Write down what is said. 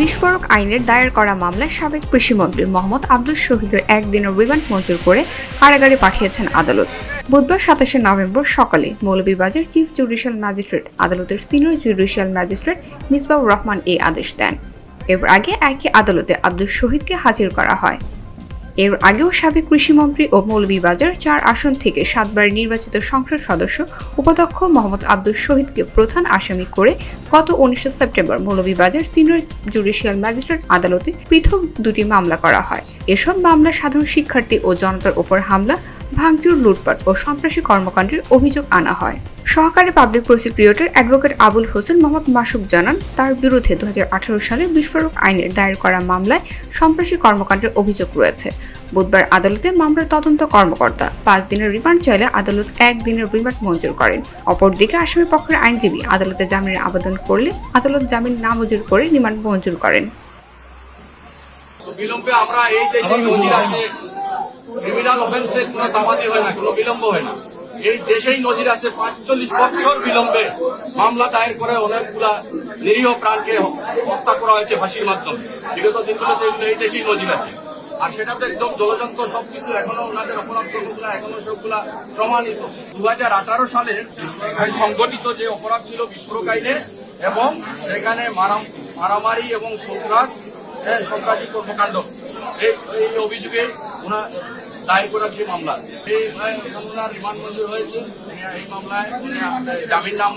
বিস্ফোরক আইনের দায়ের করা মামলায় সাবেক কৃষিমন্ত্রী মোহাম্মদ আব্দুল শহীদের একদিনের রিমান্ড মঞ্জুর করে কারাগারে পাঠিয়েছেন আদালত। বুধবার সাতাশে নভেম্বর সকালে মৌলভীবাজার চিফ জুডিশিয়াল ম্যাজিস্ট্রেট, আদালতের senior judicial magistrate Misbahur Rahman এই আদেশ দেন। এর আগে একই আদালতে আব্দুল শহীদকে হাজির করা হয়। এর আগেও সাবেক কৃষিমন্ত্রী ও মৌলভীবাজার চার আসন থেকে সাতবার নির্বাচিত সংসদ সদস্য উপাধ্যক্ষ মোহাম্মদ আব্দুল শহীদকে প্রধান আসামি করে গত উনিশে September Moulvibazar senior judicial magistrate আদালতে পৃথক দুটি মামলা করা হয়। এসব মামলা সাধারণ শিক্ষার্থী ও জনতার ওপর হামলা ভাঙচুর, লুটপাট ও সন্ত্রাসী কর্মকাণ্ডের অভিযোগ আনা হয়। সহকারী public prosecutor advocate Abul Hossain Mohammad Masuk জানান, তার বিরুদ্ধে দুহাজার আঠারো সালে বিস্ফোরক আইনের দায়ের করা মামলায় সন্ত্রাসী কর্মকাণ্ডের অভিযোগ রয়েছে। বুধবার আদালতে মামলার তদন্ত কর্মকর্তা পাঁচ দিনের রিমান্ড চাইলে আদালত এক দিনের রিমান্ড মঞ্জুর করেন। অপরদিকে আসামি পক্ষের আইনজীবী আদালতে জামিনের আবেদন করলে আদালত জামিন নামঞ্জুর করে রিমান্ড মঞ্জুর করেন। বিলম্বে আমরা এই দেশে নজির আছে। অফেন্সে কোনো দামাদি হয় না কোনো বিলম্ব হয় না। এই দেশেই নজির আছে পাঁচচল্লিশ বছর বিলম্বে মামলা দায়ের করে অনেকগুলা নিরীহ প্রাণকে হত্যা করা হয়েছে ফাঁসির মাধ্যমে। বিগত দিনগুলোতে এই দেশেই নজির আছে। আর সেটা তো একদম জলযন্ত্র সবকিছু এখনও ওনাদের অপরাধ কর্মগুলা এখনও সবগুলা প্রমাণিত। দু হাজার আঠারো সালে সংগঠিত যে অপরাধ ছিল বিস্ফোরক আইনে এবং সেখানে মারাম- মারামারি এবং সন্ত্রাস হ্যাঁ, সন্ত্রাসী কর্মকাণ্ড। এই অভিযোগে ওনার দায়ের যে মামলা এই ওনার রিমান্ড মঞ্জুর হয়েছে। এই মামলায় জামিন নাম